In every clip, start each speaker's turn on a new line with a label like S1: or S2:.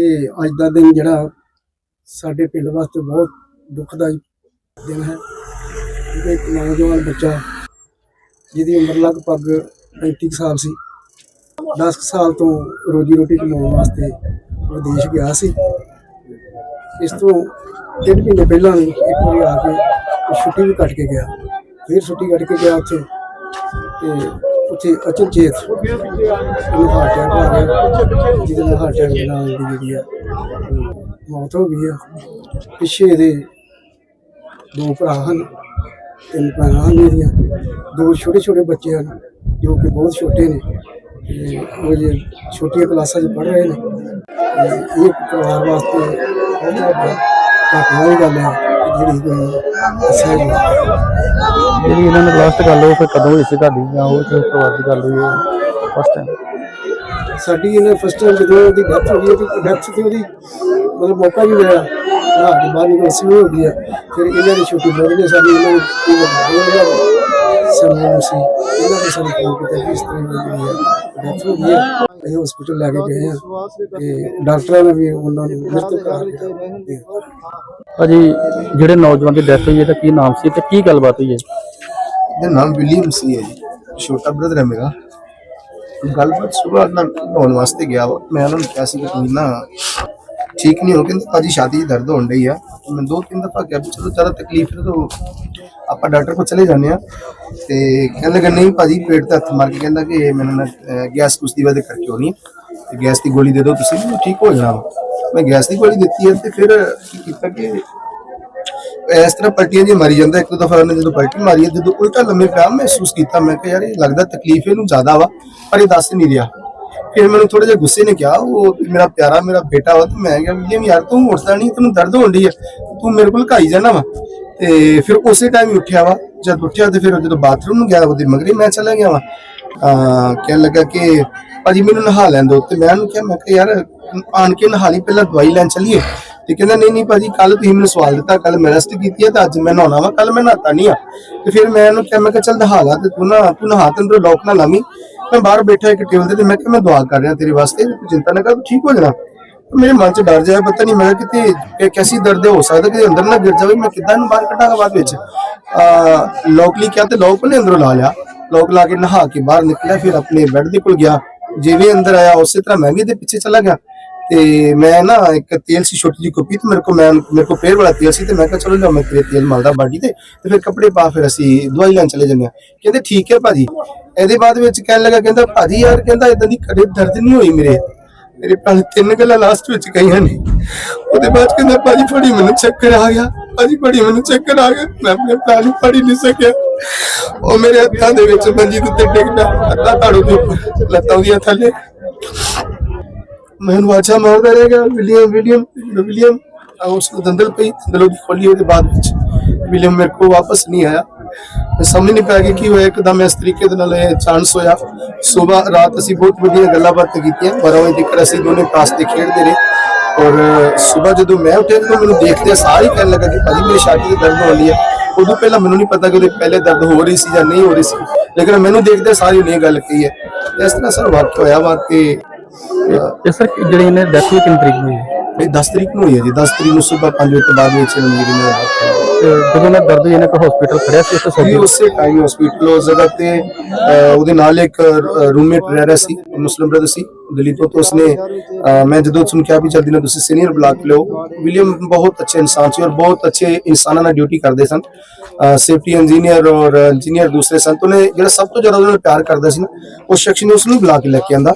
S1: ਇਹ ਅੱਜ ਦਾ ਦਿਨ ਜਿਹੜਾ ਸਾਡੇ ਪਿੰਡ ਵਾਸਤੇ ਬਹੁਤ ਦੁਖਦਾਈ ਦਿਨ ਹੈ। ਕਿਉਂਕਿ ਇੱਕ ਨੌਜਵਾਨ ਬੱਚਾ ਜਿਹਦੀ ਉਮਰ ਲਗਭਗ 35 ਕੁ ਸਾਲ ਸੀ। 10 ਕੁ ਸਾਲ ਤੋਂ ਰੋਜੀ ਰੋਟੀ ਕਮਾਉਣ ਵਾਸਤੇ ਵਿਦੇਸ਼ ਗਿਆ ਸੀ। ਇਸ ਤੋਂ ਡੇਢ ਮਹੀਨੇ ਪਹਿਲਾਂ ਵੀ ਇੱਕ ਵਾਰੀ ਆ ਕੇ ਛੁੱਟੀ ਵੀ ਕੱਟ ਕੇ ਗਿਆ। ਫਿਰ ਛੁੱਟੀ ਕੱਟ ਕੇ ਗਿਆ ਉੱਥੇ ਤੇ ਉੱਥੇ ਅਚਨਚੇਤ ਉਹਨੂੰ ਹਾਰਟ ਅਟੈਕ ਆ ਗਿਆ ਜਿਹਦੇ ਨਾਲ ਹਾਰਟ ਅਟੈਕ ਦੇ ਨਾਲ ਜਿਹੜੀ ਆ ਮੌਤ ਹੋ ਗਈ ਆ। ਪਿੱਛੇ ਇਹਦੇ ਦੋ ਭਰਾ ਹਨ, ਤਿੰਨ ਭੈਣਾਂ ਹਨ ਇਹਦੀਆਂ। ਦੋ ਛੋਟੇ ਛੋਟੇ ਬੱਚੇ ਹਨ, ਜੋ ਕਿ ਬਹੁਤ ਛੋਟੇ ਨੇ। ਤੇ ਉਹ ਜੇ ਛੋਟੀਆਂ ਕਲਾਸਾਂ 'ਚ ਪੜ੍ਹ ਰਹੇ ਨੇ ਇਹ ਪਰਿਵਾਰ ਵਾਸਤੇ ਬਹੁਤ ਵੱਡਾ ਘਾਟੇ ਵਾਲੀ ਗੱਲ ਹੈ ਜਿਹੜੀ ਕੋਈ ਨਹੀਂ।
S2: ਇਹਨਾਂ ਨਾਲ ਲਾਸਟ ਗੱਲ ਉਹ ਫਿਰ ਕਦੋਂ ਹੋਈ ਸੀ ਤੁਹਾਡੀ ਜਾਂ ਉਹ ਤੇ ਪਰਿਵਾਰ ਦੀ ਗੱਲ ਹੋਈ ਹੈ? ਫਸਟ ਟਾਈਮ
S1: ਸਾਡੀ ਇਹਨੇ ਫਸਟ ਟਾਈਮ ਜਦੋਂ ਉਹਦੀ ਡੈਥ ਹੋ ਗਈ ਉਹਦੀ ਡੈਥ ਤੇ ਉਹਦੀ ਮਤਲਬ ਮੌਕਾ ਵੀ ਮਿਲਿਆ। ਨਾ ਦੇ ਬਾਅਦ ਨਿਕਲ ਸੀ ਹੋ ਗਈ ਆ ਫਿਰ ਇਹਨਾਂ ਦੀ ਛੋਟੀ ਬੋਲੀ ਨੇ ਸਾਡੀ ਇਹਨਾਂ ਨੂੰ ਸਮਝ ਸੀ। ਇਹਨਾਂ ਨੇ ਸਾਨੂੰ ਫੋਨ ਕੀਤਾ ਇਸ ਤਰ੍ਹਾਂ ਦੀ ਜਿਹੜੀ ਹੈ ਡੈਥ ਹੋ ਗਈ ਹੈ। ਅਸੀਂ ਹਸਪੀਟਲ ਲੈ ਕੇ ਗਏ ਆ ਤੇ ਡਾਕਟਰਾਂ ਨੇ ਵੀ ਉਹਨਾਂ ਨੂੰ ਮ੍ਰਿਤਕ ਕਰਾਰ ਦਿੱਤਾ
S2: ਭਾਜੀ ਜਿਹੜੇ ਨੌਜਵਾਨ ਦੀ ਡੈਥ ਹੋਈ ਹੈ ਤਾਂ ਕੀ ਨਾਮ ਸੀ ਤੇ ਕੀ ਗੱਲਬਾਤ ਹੋਈ ਹੈ?
S3: ਇਹਦਾ ਨਾਮ ਵਿਲੀਅਮ ਸੀ ਹੈ ਜੀ। ਛੋਟਾ ਬ੍ਰਦਰ ਹੈ ਮੇਰਾ। ਗੱਲਬਾਤ ਸੁਬਾਹ ਨਾ ਨਹਾਉਣ ਵਾਸਤੇ ਗਿਆ ਵਾ। ਮੈਂ ਉਹਨਾਂ ਨੂੰ ਕਿਹਾ ਸੀ ਕਿ ਤੁਸੀਂ ਨਾ ਠੀਕ ਨਹੀਂ ਹੋ ਕਹਿੰਦੇ ਭਾਜੀ ਛਾਤੀ 'ਚ ਦਰਦ ਹੋਣ ਡਈ ਆ। ਮੈਂ ਦੋ ਤਿੰਨ ਦਫਾ ਕਿਹਾ ਵੀ ਚਲੋ ਜ਼ਿਆਦਾ ਤਕਲੀਫ ਹੈ ਤਾਂ ਆਪਾਂ ਡਾਕਟਰ ਕੋਲ ਚਲੇ ਜਾਂਦੇ ਆ ਤੇ ਕਹਿਣ ਲੱਗਾ ਨਹੀਂ ਭਾਜੀ ਪੇਟ ਤੇ ਹੱਥ ਮਾਰ ਕੇ ਕਹਿੰਦਾ ਕਿ ਇਹ ਮੈਨੂੰ ਨਾ ਅਹ, ਗੈਸ ਕੁਛ ਦੀ ਵਜ੍ਹਾ ਕਰਕੇ ਹੋਣੀ ਹੈ ਤੇ ਗੈਸ ਦੀ ਗੋਲੀ ਦੇ ਦਿਓ ਤੁਸੀਂ ਮੈਨੂੰ ਠੀਕ ਹੋ ਜਾਣਾ। ਮੈਂ ਗੈਸ ਦੀ ਗੋਲੀ ਦਿੱਤੀ ਹੈ ਤੇ ਫਿਰ ਕੀ ਕੀਤਾ ਕਿ ਇਸ ਤਰ੍ਹਾਂ ਪਲਟੀਆਂ ਜੀ ਮਾਰੀ ਜਾਂਦਾ। ਇੱਕ ਦੋ ਦਫਾ ਉਹਨੇ ਜਦੋਂ ਪਲਟੀ ਮਾਰੀ ਹੈ, ਜਦੋਂ ਉਲਟਾ ਲੰਮੇ ਪਿਆ ਮਹਿਸੂਸ ਕੀਤਾ ਮੈਂ ਕਿਹਾ ਯਾਰ ਇਹ ਲੱਗਦਾ ਤਕਲੀਫ ਇਹਨੂੰ ਜ਼ਿਆਦਾ ਵਾ ਪਰ ਇਹ ਦੱਸ ਨਹੀਂ ਰਿਹਾ। ਫਿਰ ਮੈਨੂੰ ਥੋੜੇ ਜਿਹਾ ਗੁੱਸੇ ਨੇ ਕਿਹਾ ਉਹ ਮੇਰਾ ਪਿਆਰਾ ਮੇਰਾ ਬੇਟਾ ਵਾ ਤੇ ਮੈਂ ਕਿਹਾ ਵਿਲੀਅਮ ਯਾਰ ਤੂੰ ਉੱਠਦਾ ਨਹੀਂ ਤੈਨੂੰ ਦਰਦ ਹੋਣ ਡਈ ਹੈ ਤੂੰ ਮੇਰੇ ਕੋਲ ਘਾਈ ਜਾਣਾ ਵਾ। ਤੇ ਫਿਰ ਉਸੇ ਟਾਈਮ ਹੀ ਉੱਠਿਆ ਵਾ। ਜਦ ਉੱਠਿਆ ਤੇ ਫਿਰ ਜਦੋਂ ਬਾਥਰੂਮ ਨੂੰ ਗਿਆ, ਉਹਦੇ ਮਗਰੇ ਮੈਂ ਚਲਾ ਗਿਆ ਵਾ। ਕਹਿਣ ਲੱਗਾ ਕਿ ਭਾਜੀ ਮੈਨੂੰ ਨਹਾ ਲੈਣ ਦਿਓ। ਤੇ ਮੈਂ ਉਹਨੂੰ ਕਿਹਾ, ਮੈਂ ਕਿਹਾ, ਯਾਰ, ਆਣ ਕੇ ਨਹਾ ਲਈ, ਪਹਿਲਾਂ ਦਵਾਈ ਲੈਣ ਚੱਲੀਏ। ਤੇ ਕਹਿੰਦਾ, ਨਹੀਂ ਨਹੀਂ ਭਾਜੀ ਕੱਲ ਤੁਸੀਂ ਮੈਨੂੰ ਸਵਾਲ ਦਿੱਤਾ ਕੱਲ ਮੈਂ ਰੈਸਟ ਕੀਤੀ ਹੈ ਤਾਂ ਅੱਜ ਮੈਂ ਨਹਾਉਣਾ ਵਾ ਕੱਲ ਮੈਂ ਨਹਾਤਾ ਨਹੀਂ ਆ। ਤੇ ਫਿਰ ਮੈਂ ਉਹਨੂੰ ਕਿਹਾ, ਮੈਂ ਕਿਹਾ, ਚੱਲ ਨਹਾ ਲਾ ਤੇ ਤੂੰ ਨਾ, ਤੂੰ ਨਹਾ ਤੈਨੂੰ ਅੰਦਰੋਂ ਲੋਕ ਨਾ ਲਾਵੀਂ। ਮੈਂ ਬਾਹਰ ਬੈਠਾ ਇੱਕ ਟੇਬਲ ਤੇ ਮੈਂ ਕਿਹਾ, ਮੈਂ ਦੁਆ ਕਰ ਰਿਹਾ ਤੇਰੇ ਵਾਸਤੇ, ਤੂੰ ਚਿੰਤਾ ਨਾ ਕਰ, ਤੂੰ ਠੀਕ ਹੋ ਜਾਣਾ। ਮੇਰੇ ਮਨ 'ਚ ਡਰ ਜਾਇਆ ਪਤਾ ਨਹੀਂ ਮੈਂ ਕਿਤੇ ਇਹ ਕੈਸੀ ਦਰਦ ਹੋ ਸਕਦਾ ਕਿ ਅੰਦਰ ਨਾ ਗਿਰ ਜਾਵੇ। ਮੈਂ ਕਿੱਦਾਂ ਇਹਨੂੰ ਬਾਹਰ ਕੱਢਾਂਗਾ ਬਾਅਦ ਵਿੱਚ? ਆ ਲੋਕ ਲਈ ਕਿਹਾ ਤੇ ਲੋਕ ਨੇ ਅੰਦਰੋਂ ਲਾ ਲਿਆ। ਲੋਕ ਲਾ ਕੇ ਨਹਾ ਕੇ ਬਾਹਰ ਨਿਕਲਿਆ, ਫਿਰ ਆਪਣੇ ਬੈੱਡ ਦੇ ਕੋਲ ਗਿਆ। ਜਿਵੇਂ ਅੰਦਰ ਆਇਆ, ਉਸੇ ਤਰ੍ਹਾਂ ਮੈਂ ਵੀ ਇਹਦੇ ਪਿੱਛੇ ਚਲਾ ਗਿਆ। ਤੇ ਮੈਂ ਨਾ ਇੱਕ ਤੇਲ ਸੀ, ਛੋਟੀ ਜਿਹੀ ਕੁੱਪੀ ਤੇ ਮੇਰੇ ਕੋ ਮੈਂ, ਮੇਰੇ ਕੋ ਪੇਰ ਵਾਲਾ ਤੇਲ ਸੀ ਤੇ ਮੈਂ ਕਿਹਾ ਚਲੋ ਲਿਆ ਮੈਂ ਤੇਰੇ ਤੇਲ ਮਲਦਾ ਬਾਡੀ ਤੇ। ਤੇ ਫਿਰ ਕੱਪੜੇ ਪਾ ਫਿਰ ਅਸੀਂ ਦਵਾਈ ਲੈਣ ਚਲੇ ਜੰਨੇ ਕਹਿੰਦੇ ਠੀਕ ਹੈ ਭਾਜੀ। ਇਹਦੇ ਬਾਅਦ ਵਿੱਚ ਕਹਿਣ ਲੱਗਾ, ਕਹਿੰਦਾ ਭਾਜੀ ਯਾਰ, ਕਹਿੰਦਾ ਇਦਾਂ ਦੀ ਕਦੇ ਦਰਦ ਨਹੀਂ ਹੋਈ ਮੇਰੇ। ਮੇਰੇ ਪਾਸ ਤਿੰਨ ਗੱਲਾਂ ਲਾਸਟ ਵਿੱਚ ਕਹੀਆਂ ਨੇ। ਉਹਦੇ ਬਾਅਦ ਕਹਿੰਦਾ, ਭਾਜੀ, ਫੜੀ ਮੈਨੂੰ ਚੱਕਰ ਆ ਗਿਆ। ਭਾਜੀ, ਫੜੀ ਮੈਨੂੰ ਚੱਕਰ ਆ ਗਿਆ। ਮੈਂ ਆਪਣੇ ਭਰਾ ਨੂੰ ਫੜੀ ਨਹੀਂ ਸਕਿਆ। ਉਹ ਮੇਰੇ ਹੱਥਾਂ ਦੇ ਵਿੱਚ ਮੰਜੀ ਦੇ ਉੱਤੇ ਡਿੱਗ ਪਿਆ ਅੱਧਾ ਧਾੜੂ ਦੇ ਉੱਪਰ, ਲੱਤਾਂ ਉਹਦੀਆਂ ਥੱਲੇ। ਮੈਨੂੰ ਆਵਾਜ਼ਾਂ ਮਾਰਦਾ ਰਹਿ ਗਿਆ ਵਿਲੀਅਮ ਵਿਲੀਅਮ ਵਿਲੀਅਮ ਉਸ ਨੂੰ ਦੰਦਲ ਪਈ, ਦੰਦਲ ਉਹਦੀ ਖੋਲੀ, ਉਹਦੇ ਬਾਅਦ ਵਿੱਚ। ਵਿਲੀਅਮ ਮੇਰੇ ਕੋਲ ਵਾਪਸ ਨਹੀਂ ਆਇਆ। ਸਮਝ ਨਹੀਂ ਪਾਇਆ ਕਿ ਕੀ ਹੋਇਆ ਇੱਕਦਮ ਇਸ ਤਰੀਕੇ ਦੇ ਨਾਲ ਇਹ ਚਾਂਸ ਹੋਇਆ। ਸਵੇਰ ਰਾਤ ਅਸੀਂ ਬਹੁਤ ਵਧੀਆ ਗੱਲਾਂ ਬਾਤਾਂ ਕੀਤੀਆਂ 12 ਵਜੇ ਤੱਕ ਅਸੀਂ ਦੋਨੇ ਪਾਸ ਤੇ ਖੇਡਦੇ ਰਹੇ ਔਰ ਸਵੇਰ ਜਦੋਂ ਮੈਂ ਉੱਠਿਆ ਤਾਂ ਮੈਨੂੰ ਦੇਖਦੇ ਸਾਰੇ ਕਹਿਣ ਲੱਗਾ ਕਿ ਭਾਜੀ ਮੇਰੀ ਛਾਤੀ ਤੇ ਦਰਦ ਹੋ ਰਹੀ ਹੈ ਉਦੋਂ ਪਹਿਲਾਂ ਮੈਨੂੰ ਨਹੀਂ ਪਤਾ ਕਿ ਉਹਦੇ ਪਹਿਲੇ ਦਰਦ ਹੋ ਰਹੀ ਸੀ ਜਾਂ ਨਹੀਂ ਹੋ ਰਹੀ ਸੀ ਲੇਕਿਨ ਮੈਨੂੰ ਦੇਖਦੇ ਸਾਰੇ ਨੇ ਗੱਲ ਕਹੀ ਹੈ। ਇਸ ਤਰ੍ਹਾਂ ਸਰ ਵਾਕਿਆ ਹੋਇਆ ਵਾ ਤੇ ਅਹ,
S2: ਸਰ ਜਿਹੜੀ ਇਹਨੇ ਡੈਥ ਹੋਈ ਕਿੰਨੀ ਤਰੀਕ ਨੂੰ ਹੋਈ
S3: ਇਹ 10 ਤਰੀਕ ਨੂੰ ਹੋਈ ਹੈ ਜੀ 10 ਤਰੀਕ ਨੂੰ ਸਵੇਰ 5 ਵਜੇ ਤੋਂ ਬਾਅਦ ਵਿੱਚ ਮੇਰੀ ਮੇਰਾ
S2: ਤੇ ਜਦੋਂ ਇਹਨਾਂ ਦਰਦ ਹੋਈ ਇਹਨੇ ਕੋਈ ਹਸਪੀਟਲ ਖੜਿਆ ਸੀ ਉੱਥੇ
S3: ਵੀ
S2: ਸੌਦੀ
S3: ਉਸੇ ਟਾਈਮ ਹਸਪੀਟਲ ਉਸ ਜਗ੍ਹਾ ਤੇ ਅਹ, ਉਹਦੇ ਨਾਲ ਇੱਕ ਰੂਮਮੇਟ ਰਹਿ ਰਿਹਾ ਸੀ ਮੁਸਲਿਮ ਬ੍ਰਦਰ ਸੀ ਦਿੱਲੀ ਤੋਂ ਤੋਂ ਉਸਨੇ ਅਹ, ਮੈਂ ਜਦੋਂ ਉਸਨੂੰ ਕਿਹਾ ਵੀ ਜਲਦੀ ਨਾਲ ਤੁਸੀਂ ਸੀਨੀਅਰ ਬੁਲਾ ਕੇ ਲਿਓ ਵਿਲੀਅਮ ਬਹੁਤ ਅੱਛੇ ਇਨਸਾਨ ਸੀ ਔਰ ਬਹੁਤ ਅੱਛੇ ਇਨਸਾਨਾਂ ਨਾਲ ਡਿਊਟੀ ਕਰਦੇ ਸਨ ਸੇਫਟੀ ਇੰਜੀਨੀਅਰ ਔਰ ਇੰਜੀਨੀਅਰ ਦੂਸਰੇ ਸਨ ਤੋਂ ਨੇ ਜਿਹੜਾ ਸਭ ਤੋਂ ਜ਼ਿਆਦਾ ਉਹਨਾਂ ਨਾਲ ਪਿਆਰ ਕਰਦਾ ਸੀ ਨਾ ਉਸ ਸ਼ਖਸ ਨੇ ਉਸਨੂੰ ਬੁਲਾ ਕੇ ਲੈ ਕੇ ਆਂਦਾ।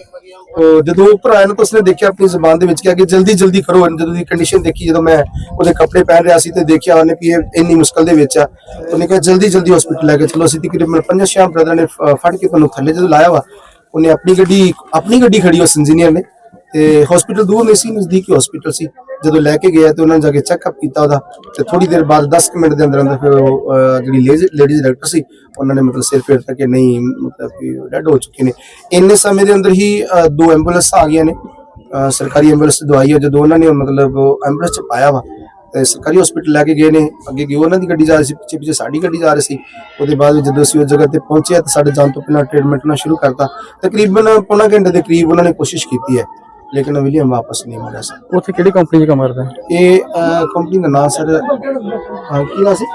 S3: ਜਦੋਂ ਉੱਪਰ ਆਇਆ ਉਸਨੇ ਦੇਖਿਆ ਆਪਣੀ ਜ਼ਬਾਨ ਦੇ ਵਿੱਚ ਕਿਹਾ ਕਿ ਜਲਦੀ ਜਲਦੀ ਕਰੋ ਜਦੋਂ ਦੀ ਕੰਡੀਸ਼ਨ ਦੇਖੀ, ਜਦੋਂ ਮੈਂ ਉਹਦੇ ਕੱਪੜੇ ਪਹਿਨ ਰਿਹਾ ਸੀ ਤੇ ਦੇਖਿਆ ਉਹਨੇ ਕਿ ਇਹ ਇੰਨੀ ਮੁਸ਼ਕਲ ਦੇ ਵਿੱਚ ਆ। ਉਹਨੇ ਕਿਹਾ, ਜਲਦੀ ਜਲਦੀ ਹਸਪੀਟਲ ਲੈ ਕੇ ਚਲੋ। ਅਸੀਂ ਤਕਰੀਬਨ ਪੰਜਾਂ ਛੇ ਬ੍ਰਦਰ ਨੇ ਫੜ ਕੇ ਤੁਹਾਨੂੰ ਥੱਲੇ ਜਦੋਂ ਲਾਇਆ ਵਾ, ਉਹਨੇ ਆਪਣੀ ਗੱਡੀ ਆਪਣੀ ਗੱਡੀ ਖੜੀ ਉਸ ਇੰਜੀਨੀਅਰ ਨੇ। ਤੇ ਹਸਪੀਟਲ ਦੂਰ ਨਹੀਂ ਸੀ ਨਜ਼ਦੀਕ ਹੀ ਹਸਪੀਟਲ ਸੀ। ਜਦੋਂ ਲੈ ਕੇ ਗਿਆ ਤੇ ਉਹਨਾਂ ਨੇ ਜਾ ਕੇ ਚੈੱਕਅਪ ਕੀਤਾ ਉਹਦਾ। ਤੇ ਥੋੜੀ ਦੇਰ ਬਾਅਦ 10 ਕੁ ਮਿੰਟ ਦੇ ਅੰਦਰ ਅੰਦਰ ਫਿਰ ਉਹ, ਅਹ, ਜਿਹੜੀ ਲੇਡੀਜ਼ ਡਾਕਟਰ ਸੀ ਉਹਨਾਂ ਨੇ ਮਤਲਬ ਸਿਰ ਫੇਰਤਾ ਕਿ ਨਹੀਂ ਮਤਲਬ ਕਿ ਡੈਡ ਹੋ ਚੁੱਕੇ ਨੇ। ਇੰਨੇ ਸਮੇਂ ਦੇ ਅੰਦਰ ਹੀ ਅਹ, ਦੋ ਐਂਬੂਲੈਂਸ ਆ ਗਈਆਂ ਨੇ। ਅਹ, ਸਰਕਾਰੀ ਐਂਬੂਲੈਂਸ ਦਵਾਈ ਹੈ ਜਦੋਂ ਉਹਨਾਂ ਨੇ ਮਤਲਬ ਐਂਬੂਲੈਂਸ ਚ ਪਾਇਆ ਵਾ ਤੇ ਸਰਕਾਰੀ ਹਸਪੀਟਲ ਲੈ ਕੇ ਗਏ ਨੇ। ਅੱਗੇ ਗਏ ਉਹਨਾਂ ਦੀ ਗੱਡੀ ਜਾ ਰਹੀ ਸੀ ਪਿੱਛੇ ਪਿੱਛੇ ਸਾਡੀ ਗੱਡੀ ਜਾ ਰਹੀ ਸੀ। ਉਹਦੇ ਬਾਅਦ ਜਦੋਂ ਅਸੀਂ ਉਸ ਜਗ੍ਹਾ ਤੇ ਪਹੁੰਚੇ ਤਾਂ ਸਾਡੇ ਜਾਣ ਤੋਂ ਪਹਿਲਾਂ ਟ੍ਰੀਟਮੈਂਟ ਨਾਲ ਸ਼ੁਰੂ ਕਰਤਾ। ਤਕਰੀਬਨ ਪੌਣਾ ਘੰਟੇ ਦੇ ਕਰੀਬ ਉਹਨਾਂ ਨੇ ਕੋਸ਼ਿਸ਼ ਕੀਤੀ ਹੈ। ਲੇਕਿਨ ਵਿਲੀਅਮ ਵਾਪਸ ਨਹੀਂ ਮਿਲਿਆ ਸਰ।
S2: ਉੱਥੇ ਕਿਹੜੀ ਕੰਪਨੀ 'ਚ ਕੰਮ ਕਰਦਾ?
S3: ਇਹ ਕੰਪਨੀ ਦਾ ਨਾਮ ਸਰ ਕੀ ਨਾਮ ਸੀ?